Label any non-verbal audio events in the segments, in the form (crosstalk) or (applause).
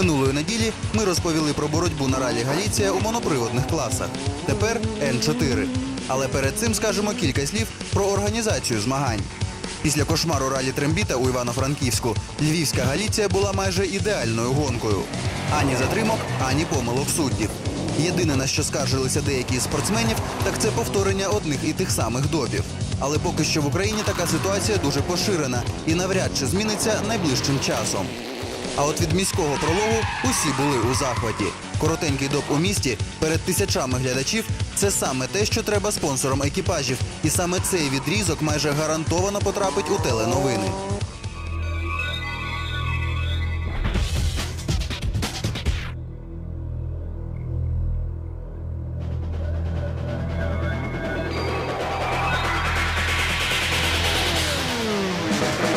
Минулої неділі ми розповіли про боротьбу на ралі Галіція у моноприводних класах. Тепер Н4. Але перед цим скажемо кілька слів про організацію змагань. Після кошмару ралі Трембіта у Івано-Франківську львівська Галіція була майже ідеальною гонкою. Ані затримок, ані помилок суддів. Єдине, на що скаржилися деякі з спортсменів, так це повторення одних і тих самих допів. Але поки що в Україні така ситуація дуже поширена і навряд чи зміниться найближчим часом. А от від міського прологу усі були у захваті. Коротенький доп у місті перед тисячами глядачів це саме те, що треба спонсорам екіпажів. І саме цей відрізок майже гарантовано потрапить у теленовини. под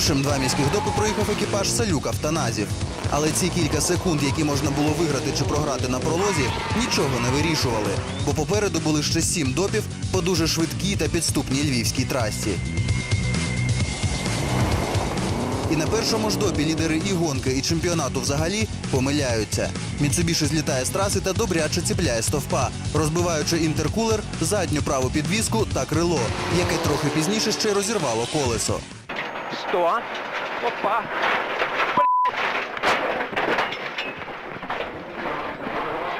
Першим два міських допи проїхав екіпаж Салюк Автоназів. Але ці кілька секунд, які можна було виграти чи програти на пролозі, нічого не вирішували, бо попереду були ще сім допів по дуже швидкій та підступній львівській трасі. І на першому ж допі лідери і гонки, і чемпіонату взагалі помиляються. Міцубіші злітає з траси та добряче ціпляє стовпа, розбиваючи інтеркулер, задню праву підвіску та крило, яке трохи пізніше ще розірвало колесо. 100. Опа.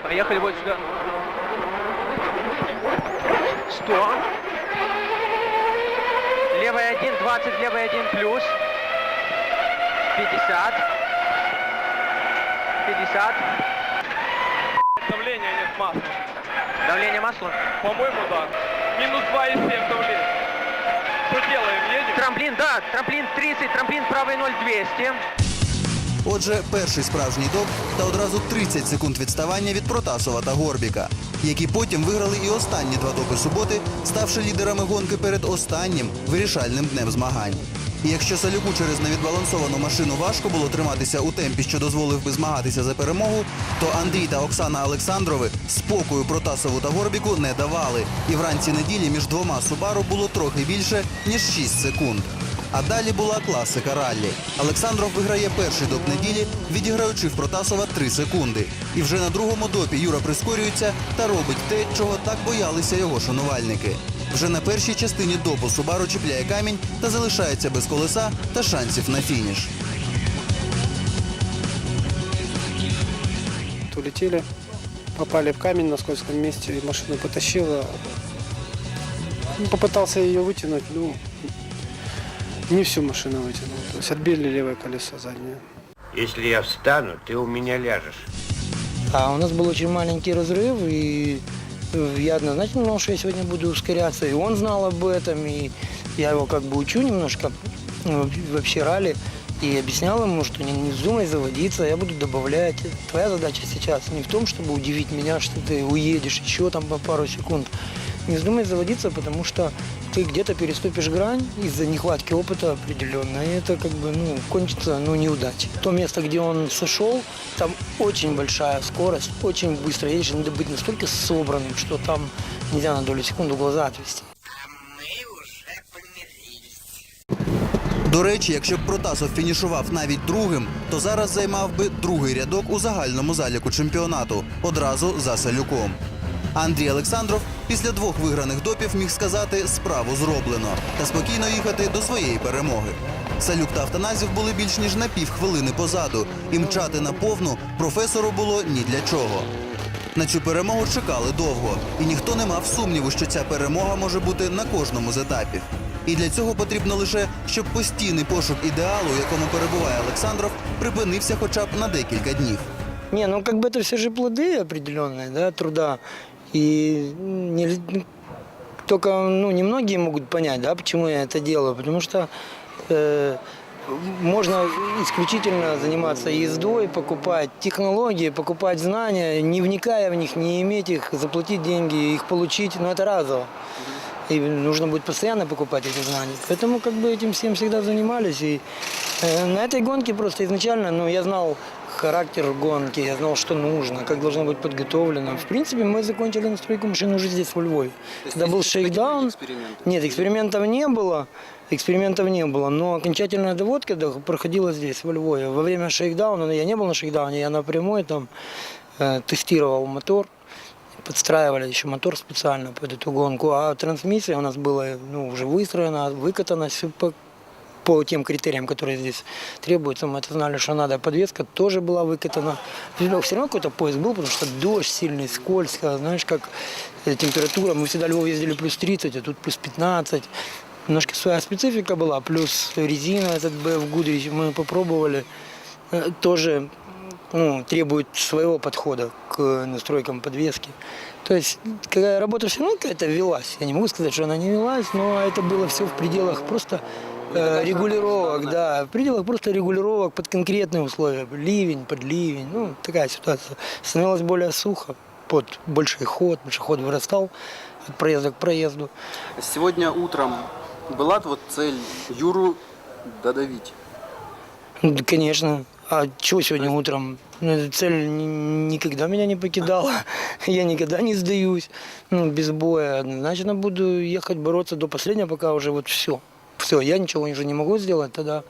Поехали вот сюда. 100. Левый 1, 20, левый 1 плюс. 50. 50. Давления нет масла. Давление масла. По-моему, да. Минус 2,7 давление. Что делаем? Едем? Трамплин, да, трамплін 30, правий правый 0200. Отже, перший справжній доп та одразу 30 секунд відставання від Протасова та Горбіка, які потім виграли і останні два допи суботи, ставши лідерами гонки перед останнім вирішальним днем змагань. Якщо Салюку через невідбалансовану машину важко було триматися у темпі, що дозволив би змагатися за перемогу, то Андрій та Оксана Олександрови спокою Протасову та Горбіку не давали. І вранці неділі між двома Субару було трохи більше ніж 6 секунд. А далі була класика раллі. Олександров виграє перший доп неділі, відіграючи в Протасова 3 секунди. І вже на другому допі Юра прискорюється та робить те, чого так боялися його шанувальники. Вже на першій частині допу Субару чіпляє камінь та залишається без колеса та шансів на фініш. улетели, попали в камень на скользком месте, и машину потащило. Ну, Попытался ее вытянуть, ну, не всю машину вытянул. То есть отбили левое колесо заднее. Если я встану, ты у меня ляжешь. А у нас был очень маленький разрыв, и э, я однозначно знал, что я сегодня буду ускоряться, и он знал об этом, и я его как бы учу немножко ну, вообще ралли, и объяснял ему, что не, не вздумай заводиться, я буду добавлять. Твоя задача сейчас не в том, чтобы удивить меня, что ты уедешь еще там по пару секунд. Не вздумай заводиться, потому что ты где-то переступишь грань из-за нехватки опыта определенно, и это как бы, ну, кончится, ну, неудачей. То место, где он сошел, там очень большая скорость, очень быстро едешь, и надо быть настолько собранным, что там нельзя на долю секунды глаза отвести. До речі, якщо б Протасов фінішував навіть другим, то зараз займав би другий рядок у загальному заліку чемпіонату одразу за Салюком. Андрій Олександров після двох виграних допів міг сказати справу зроблено та спокійно їхати до своєї перемоги. Салюк та Автоназів були більш ніж на півхвилини позаду, і мчати на повну професору було ні для чого. На цю перемогу чекали довго, і ніхто не мав сумніву, що ця перемога може бути на кожному з етапів. І для цього потрібно лише, щоб постійний пошук ідеалу, у якому перебуває Олександров, припинився хоча б на декілька днів. Не, ну как бы это все же плоды определенные, да, труда. И не- ну, только, ну, немногие могут понять, да, почему я это делаю. Потому что э, можно исключительно заниматься ездой, покупать технологии, покупать знания, не вникая в них, не иметь их, заплатить деньги, их получить, но это разово. И нужно будет постоянно покупать эти знания. Поэтому как бы этим всем всегда занимались. И э, на этой гонке просто изначально, ну, я знал характер гонки, я знал, что нужно, как должно быть подготовлено. В принципе, мы закончили настройку машины уже здесь, во Львове. Когда был шейкдаун, нет, экспериментов не было, экспериментов не было, но окончательная доводка проходила здесь, во Львове. Во время шейкдауна, ну, я не был на шейкдауне, я напрямую там э, тестировал мотор, подстраивали еще мотор специально под эту гонку, а трансмиссия у нас была ну, уже выстроена, выкатана всё по, по тем критериям, которые здесь требуются. Мы это знали, что надо. Подвеска тоже была выкатана. Все равно какой-то поезд был, потому что дождь сильный, скользко, знаешь, как э, температура. Мы всегда в Львов ездили плюс 30, а тут плюс 15. Немножко своя специфика была, плюс резина этот BF Goodrich мы попробовали. Э, Тоже ну, требует своего подхода к настройкам подвески. То есть какая работа все равно какая-то велась. Я не могу сказать, что она не велась, но это было все в пределах просто э, регулировок, да, в пределах просто регулировок под конкретные условия. Ливень, под ливень, ну, такая ситуация. Становилось более сухо, под больший ход, ход вырастал от проезда к проезду. Сегодня утром была вот цель Юру додавить. Ну, Конечно. А чего сегодня утром? Ну, цель ни- никогда меня не покидала. (laughs) Я никогда не сдаюсь. Ну, без боя. Однозначно буду ехать бороться до последнего, пока уже вот все. Все, я ничего уже не могу сделать, тогда,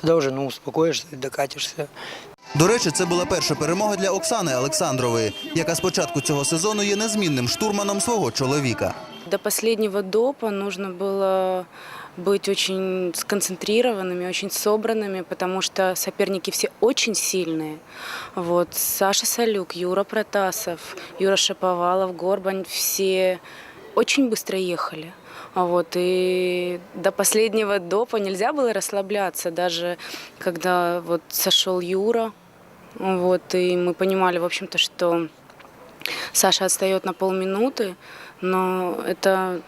тогда уже ну, успокоишься, докатишься. До речі, це була перша перемога для Оксани Олександрової, яка з початку цього сезону є незмінним штурманом свого чоловіка. До последнего допа нужно было быть очень сконцентрированными, очень собранными, потому что соперники все очень сильные. Вот Саша Салюк, Юра Протасов, Юра Шаповалов, Горбань, все очень быстро ехали. А Вот, и до последнего допа нельзя было расслабляться, даже когда вот сошел Юра, вот, и мы понимали, в общем-то, что Саша отстает на полминуты, но это,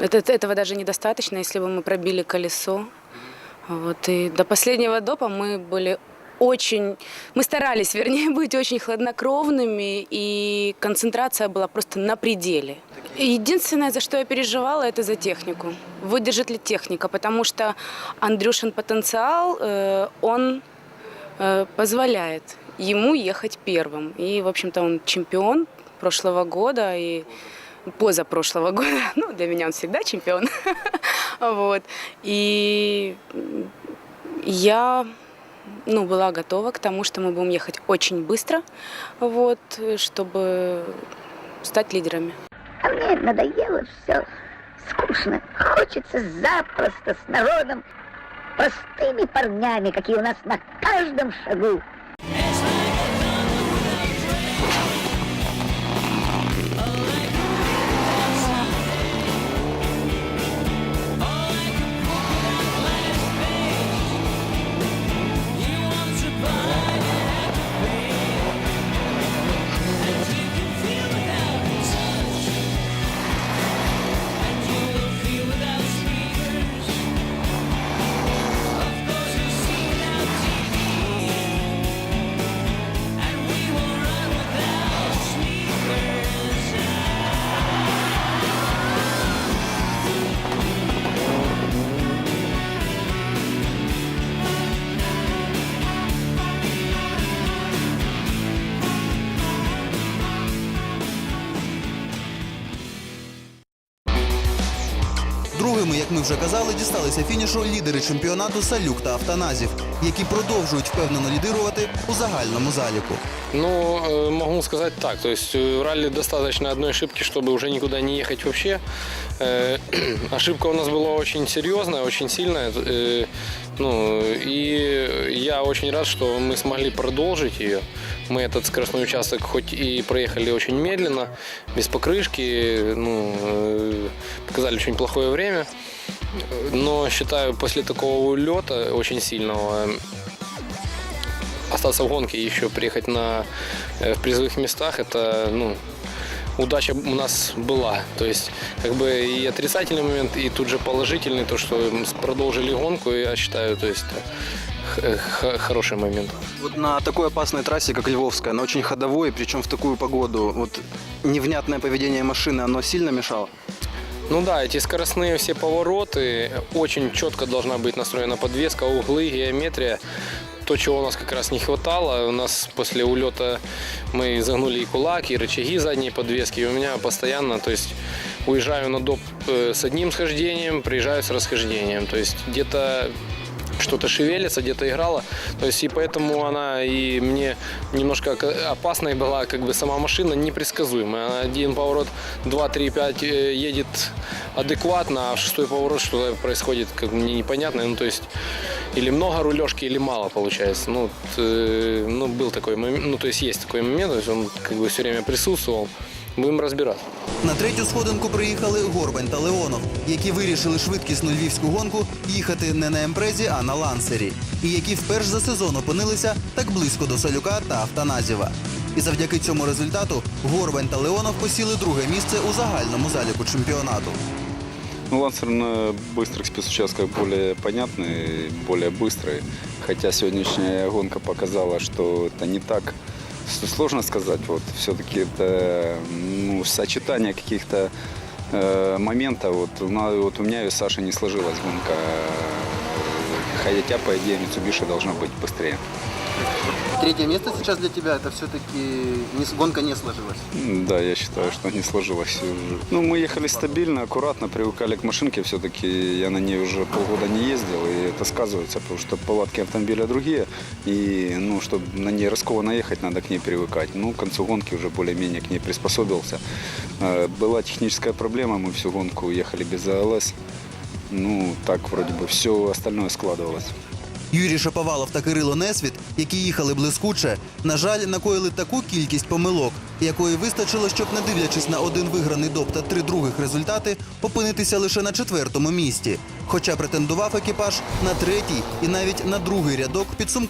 это, этого даже недостаточно, если бы мы пробили колесо. Вот, и до последнего допа мы были очень, мы старались, (laughs) вернее, быть очень хладнокровными, и концентрация была просто на пределе. Единственное, за что я переживала, это за технику. Выдержит ли техника, потому что Андрюшин потенциал, э, он э, позволяет ему ехать первым. И, в общем-то, он чемпион прошлого года и позапрошлого (laughs) года. Ну, для меня он всегда чемпион. (laughs) Вот. И я ну, была готова к тому, что мы будем ехать очень быстро, вот, чтобы стать лидерами. А мне надоело все, скучно. Хочется запросто с народом, простыми парнями, какие у нас на каждом шагу. Другими, як ми вже казали, дісталися фінішу лідери чемпіонату Салюк та Автоназів, які продовжують впевнено лідирувати у загальному заліку. Ну, э, могу сказать так. То есть э, в ралли достаточно одной ошибки, чтобы уже никуда не ехать вообще. Э, (clears throat) Ошибка у нас была очень серьезная, очень сильная. Э, Ну, и я очень рад, что мы смогли продолжить ее. Мы этот скоростной участок хоть и проехали очень медленно, без покрышки, ну, э, показали очень плохое время. Но считаю, после такого улета очень сильного, остаться в гонке и еще приехать на, э, в призовых местах, это ну, удача у нас была. То есть как бы и отрицательный момент, и тут же положительный, то, что продолжили гонку, я считаю, то есть хороший момент. Вот на такой опасной трассе, как Львовская, она очень ходовой, причем в такую погоду, вот невнятное поведение машины, оно сильно мешало? Ну да, эти скоростные все повороты, очень четко должна быть настроена подвеска, углы, геометрия. То, чего у нас как раз не хватало, у нас после улета мы загнули и кулак, и рычаги задней подвески, и у меня постоянно, то есть уезжаю на доп э, с одним схождением, приезжаю с расхождением, то есть где-то что-то шевелится, где-то играла. То есть и поэтому она и мне немножко к- опасной была как бы сама машина непредсказуемая. Она один поворот 2, 3, 5 э, едет адекватно, а в шестой поворот что-то происходит как бы мне непонятно. Ну то есть или много рулежки, или мало получается. Ну, вот, э, ну был такой момент, ну то есть есть такой момент, то есть он как бы все время присутствовал. Будемо розбиратися. На третю сходинку приїхали Горбань та Леонов, які вирішили швидкісну львівську гонку їхати не на емпрезі, а на лансері, і які вперше за сезон опинилися так близько до Салюка та Автаназєва. І завдяки цьому результату Горбань та Леонов посіли друге місце у загальному заліку чемпіонату. Ну, Лансер на быстрых спецучастках более понятный, более быстрый. Хотя сегодняшняя гонка показала, что это не так. Сложно сказать. Вот все-таки это ну, сочетание каких-то э, моментов. Вот, у на- вот у меня и у Саши не сложилась гонка. Хотя, по идее, Mitsubishi должна быть быстрее. Третье место сейчас для тебя, это все-таки гонка не сложилась. Да, я считаю, что не сложилось. Ну, мы ехали стабильно, аккуратно, привыкали к машинке. Все-таки я на ней уже полгода не ездил, и это сказывается, потому что палатки автомобиля другие. И, ну, чтобы на ней раскованно ехать, надо к ней привыкать. Ну, к концу гонки уже более-менее к ней приспособился. Э, Была техническая проблема, мы всю гонку ехали без АЛС. Ну, так вроде бы все остальное складывалось. Юрій Шаповалов та Кирило Несвіт, які їхали блискуче, на жаль, накоїли таку кількість помилок, якої вистачило, щоб, не дивлячись на один виграний доп та три других результати, опинитися лише на четвертому місці. Хоча претендував екіпаж на третій і навіть на другий рядок підсумку.